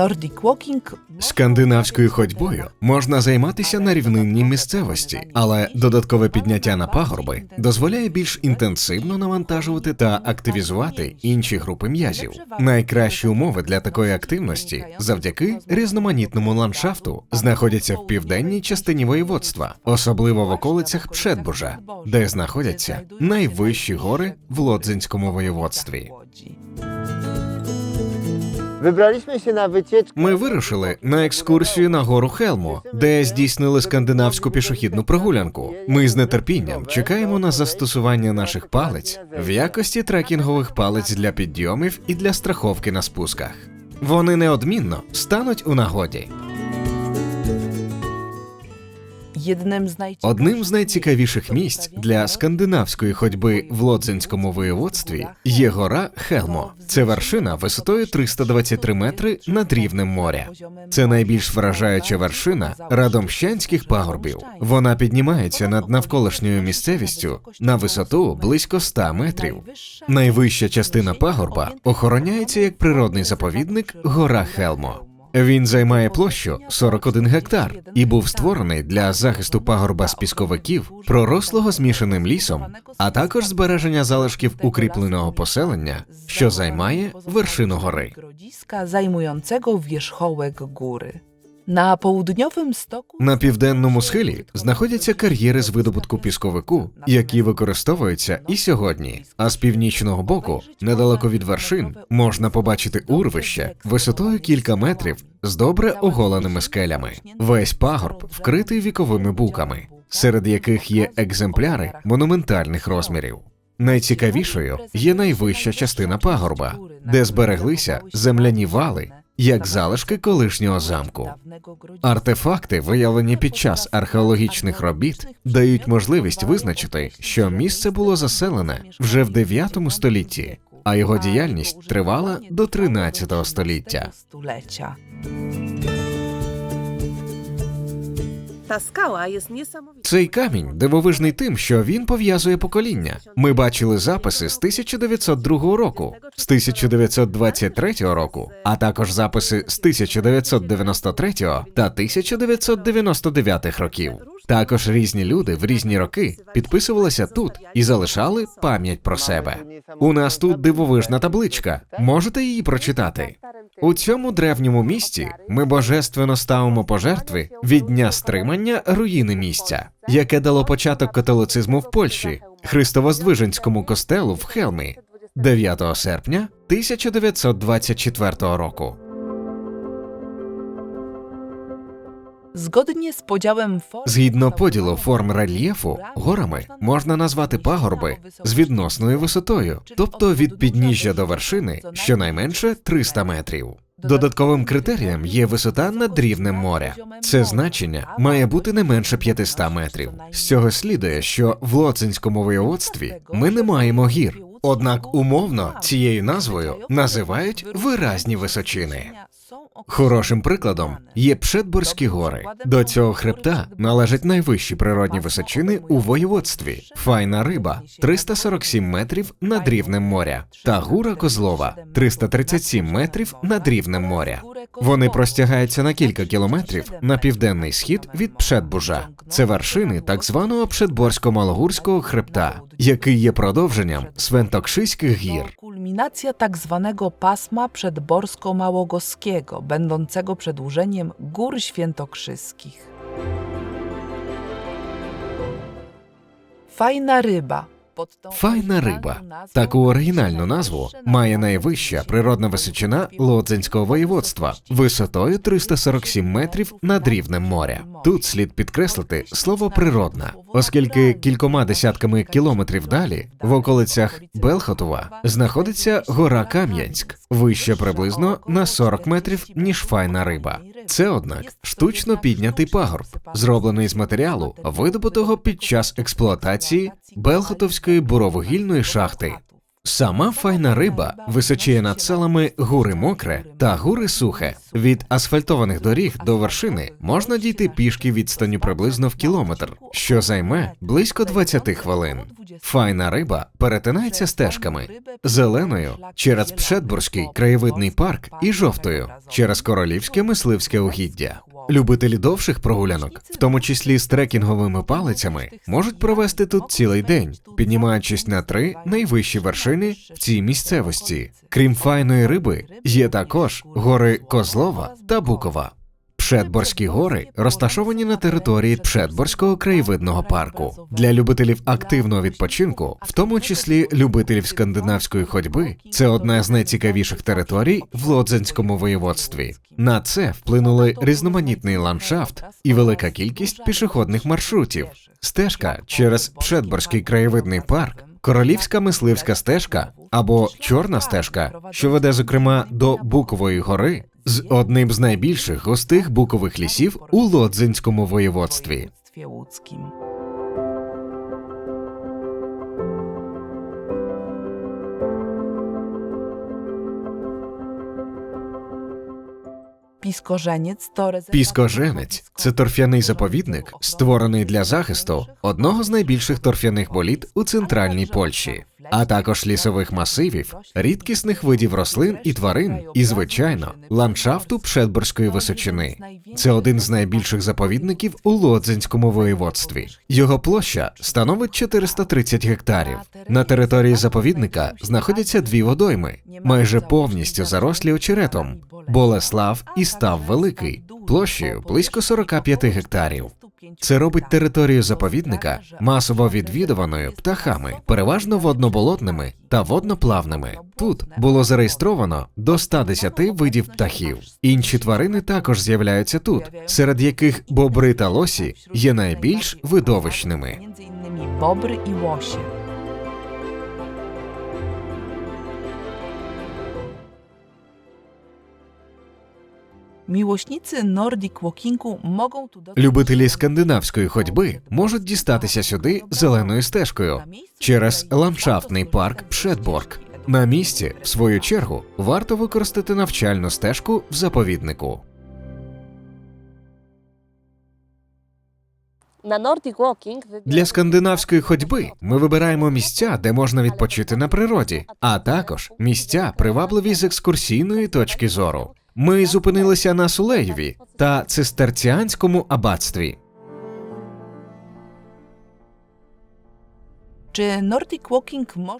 Nordic Walking Скандинавською ходьбою можна займатися на рівнинній місцевості, але додаткове підняття на пагорби дозволяє більш інтенсивно навантажувати та активізувати інші групи м'язів. Найкращі умови для такої активності завдяки різноманітному ландшафту знаходяться в південній частині воєводства, особливо в околицях Пшетбужа, де знаходяться найвищі гори в Лодзинському воєводстві. Ми вирушили на екскурсію на гору Хелму, де здійснили скандинавську пішохідну прогулянку. Ми з нетерпінням чекаємо на застосування наших палець в якості трекінгових палець для підйомів і для страховки на спусках. Вони неодмінно стануть у нагоді. Одним з найцікавіших місць для скандинавської ходьби в Лодзинському воєводстві є гора Хелмо. Це вершина висотою 323 метри над рівнем моря. Це найбільш вражаюча вершина радомщанських пагорбів. Вона піднімається над навколишньою місцевістю на висоту близько 100 метрів. Найвища частина пагорба охороняється як природний заповідник гора Хелмо. Він займає площу 41 гектар і був створений для захисту пагорба з пісковиків, пророслого змішаним лісом, а також збереження залишків укріпленого поселення, що займає вершину гори. Grodziska zajmującego wierzchołek Na południowym stoku На південному схилі знаходяться кар'єри з видобутку пісковику, які використовуються і сьогодні. А з північного боку, недалеко від вершин, можна побачити урвище висотою кілька метрів з добре оголеними скелями. Весь пагорб вкритий віковими буками, серед яких є екземпляри монументальних розмірів. Найцікавішою є найвища частина пагорба, де збереглися земляні вали, як залишки колишнього замку. Артефакти, виявлені під час археологічних робіт, дають можливість визначити, що місце було заселене вже в 9 столітті, а його діяльність тривала до 13 століття. Stulecia. Ta skała jest. Цей камінь дивовижний тим, що він пов'язує покоління. Ми бачили записи з 1902 року, з 1923 року, а також записи з 1993 та 1999 років. Також різні люди в різні роки підписувалися тут і залишали пам'ять про себе. У нас тут дивовижна табличка. Можете її прочитати? У цьому древньому місті ми божественно ставимо пожертви від дня стримання руїни місця, яке дало початок католицизму в Польщі, Христово-Здвиженському костелу в Хелмі 9 серпня 1924 року. Zgodnie z podziałem form Згідно поділу форм рельєфу, горами можна назвати пагорби з відносною висотою, тобто від підніжжя до вершини щонайменше 300 метрів. Додатковим критерієм є висота над рівнем моря. Це значення має бути не менше 500 метрів. З цього слідує, що в Лоцинському воєводстві ми не маємо гір. Однак умовно цією назвою називають виразні височини. Хорошим прикладом є Пшетборські гори. До цього хребта належать найвищі природні височини у воєводстві: Файна риба 347 метрів над рівнем моря, та Гура Козлова 337 метрів над рівнем моря. Вони простягаються на кілька кілометрів на південний схід від Пшетбужа. Це вершини так званого Пшетборсько-Малогурського хребта, який є продовженням Свентокшиських гір. Kulminacja tak zwanego pasma przedborsko-małogorskiego, będącego przedłużeniem Gór Świętokrzyskich. Fajna ryba. Файна риба. Таку оригінальну назву має найвища природна височина Лодзинського воєводства висотою 347 метрів над рівнем моря. Тут слід підкреслити слово природна, оскільки кількома десятками кілометрів далі, в околицях Белхотова, знаходиться гора Кам'янськ, вище приблизно на 40 метрів ніж файна риба. Це, однак, штучно піднятий пагорб, зроблений з матеріалу, видобутого під час експлуатації Белхотовської буровугільної шахти. Сама файна риба височіє над селами гури мокре та гури сухе. Від асфальтованих доріг до вершини можна дійти пішки відстанню приблизно в кілометр, що займе близько 20 хвилин. Файна риба перетинається стежками зеленою через Пшетбурзький краєвидний парк і жовтою через королівське мисливське угіддя. Любителі довших прогулянок, в тому числі з трекінговими палицями, можуть провести тут цілий день, піднімаючись на три найвищі вершини в цій місцевості. Крім файної риби, є також гори Козлова та Букова. Пшетборські гори розташовані на території Пшетборського краєвидного парку. Для любителів активного відпочинку, в тому числі любителів скандинавської ходьби, це одна з найцікавіших територій в Лодзенському воєводстві. На це вплинули різноманітний ландшафт і велика кількість пішохідних маршрутів. Стежка через Пшетборський краєвидний парк, королівська мисливська стежка або чорна стежка, що веде зокрема до Букової гори, з одним з найбільших густих букових лісів у Лодзинському воєводстві. Піскоженець Піскоженець це торфяний заповідник, створений для захисту одного з найбільших торфяних боліт у центральній Польщі, а також лісових масивів, рідкісних видів рослин і тварин, і звичайно, ландшафту Пшетборської височини. Це один з найбільших заповідників у Лодзинському воєводстві. Його площа становить 430 гектарів. На території заповідника знаходяться дві водойми, майже повністю зарослі очеретом. Болеслав і Став Великий, площею близько 45 гектарів. Це робить територію заповідника масово відвідуваною птахами, переважно водноболотними та водноплавними. Тут було зареєстровано до 110 видів птахів. Інші тварини також з'являються тут, серед яких бобри та лосі є найбільш видовищними. Бобри і bobry Miłośnicy Nordic Walkingu mogą tu dotrzeć Любителі скандинавської ходьби можуть дістатися сюди зеленою стежкою через ландшафтний парк Пшетборг. На місці, в свою чергу, варто використати навчальну стежку в заповіднику. Для скандинавської ходьби ми вибираємо місця, де можна відпочити на природі, а також місця, привабливі з екскурсійної точки зору. Ми зупинилися на Сулеєві та цистерціанському аббатстві.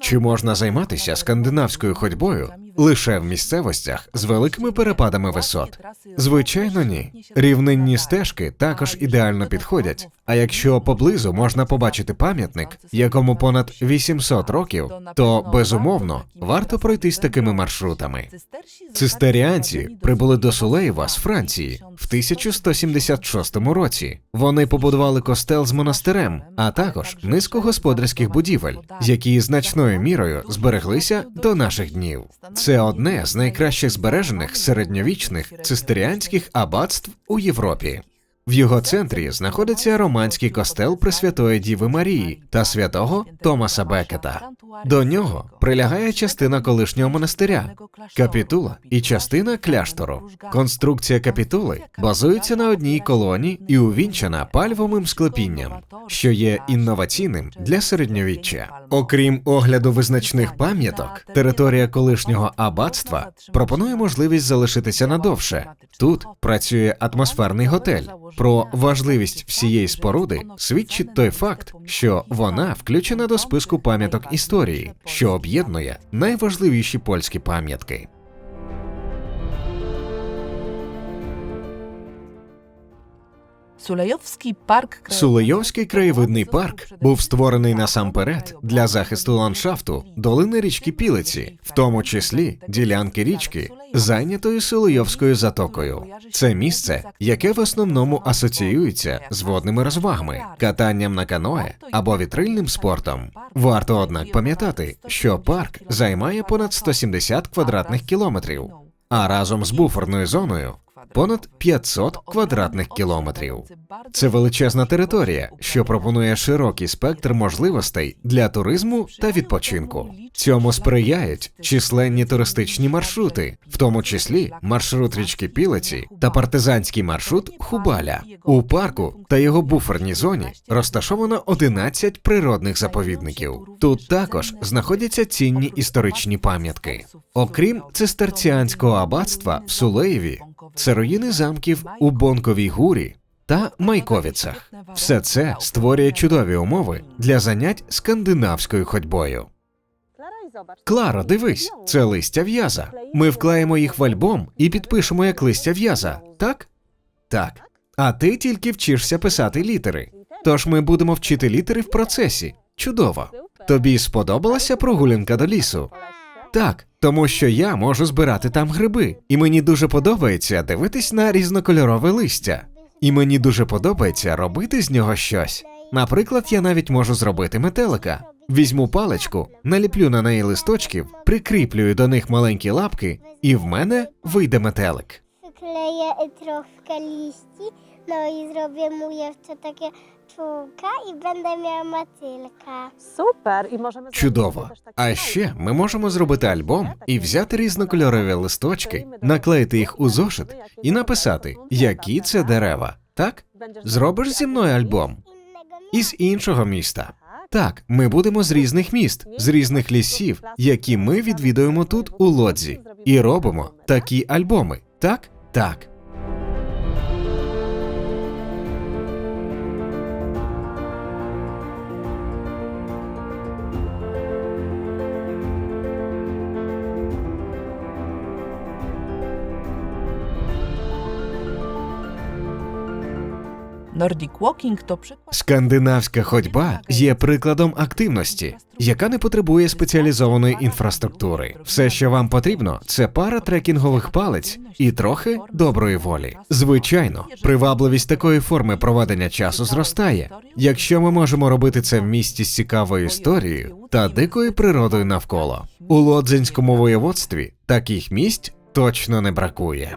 Чи можна займатися скандинавською ходьбою лише в місцевостях з великими перепадами висот? Звичайно, ні. Рівнинні стежки також ідеально підходять. А якщо поблизу можна побачити пам'ятник, якому понад 800 років, то безумовно варто пройтись такими маршрутами. Цистеріанці прибули до Сулеєва з Франції в 1176 році. Вони побудували костел з монастирем, а також низку господарських будівель, які значною мірою збереглися до наших днів. Це одне з найкращих збережених середньовічних цистеріанських аббатств у Європі. В його центрі знаходиться романський костел Пресвятої Діви Марії та святого Томаса Бекета. До нього прилягає частина колишнього монастиря, капітула і частина кляштору. Конструкція капітули базується на одній колоні і увінчана пальвовим склепінням, що є інноваційним для середньовіччя. Окрім огляду визначних пам'яток, територія колишнього аббатства пропонує можливість залишитися надовше. Тут працює атмосферний готель. Про важливість всієї споруди свідчить той факт, що вона включена до списку пам'яток історії, що об'єднує найважливіші польські пам'ятки. Сулейовський парк Сулейовський краєвидний парк був створений насамперед для захисту ландшафту долини річки Пілиці, в тому числі ділянки річки, зайнятої Сулейовською затокою. Це місце, яке в основному асоціюється з водними розвагами, катанням на каное або вітрильним спортом. Варто однак пам'ятати, що парк займає понад 170 квадратних кілометрів, а разом з буферною зоною понад 500 квадратних кілометрів. Це величезна територія, що пропонує широкий спектр можливостей для туризму та відпочинку. Цьому сприяють численні туристичні маршрути, в тому числі маршрут річки Пілиці та партизанський маршрут Хубаля. У парку та його буферній зоні розташовано 11 природних заповідників. Тут також знаходяться цінні історичні пам'ятки. Окрім цистерціанського аббатства в Сулеєві, це руїни замків у Бонковій гурі та Майковіцах. Все це створює чудові умови для занять скандинавською ходьбою. Кларо, дивись, це листя в'яза. Ми вклеїмо їх в альбом і підпишемо як листя в'яза, так? Так. А ти тільки вчишся писати літери. Тож ми будемо вчити літери в процесі. Чудово. Тобі сподобалася прогулянка до лісу? Так, тому що я можу збирати там гриби, і мені дуже подобається дивитись на різнокольорове листя. І мені дуже подобається робити з нього щось. Наприклад, я навіть можу зробити метелика. Візьму паличку, наліплю на неї листочків, прикріплюю до них маленькі лапки, і в мене вийде метелик. Wykleję troszkę liści, no i zrobię mu jeszcze takie czółka i będę miała. Super. I możemy Чудово. А ще ми можемо зробити альбом і взяти різнокольорові листочки, наклеїти їх у зошит і написати, які це дерева. Так? Зробиш зі мною альбом Innego із іншого міста. Так, ми будемо з різних міст, з різних лісів, які ми відвідуємо тут у лодзі, і робимо такі альбоми. Так? Так. Скандинавська ходьба є прикладом активності, яка не потребує спеціалізованої інфраструктури. Все, що вам потрібно, це пара трекінгових палець і трохи доброї волі. Звичайно, привабливість такої форми проведення часу зростає, якщо ми можемо робити це в місті з цікавою історією та дикою природою навколо. У Лодзинському воєводстві таких місць точно не бракує.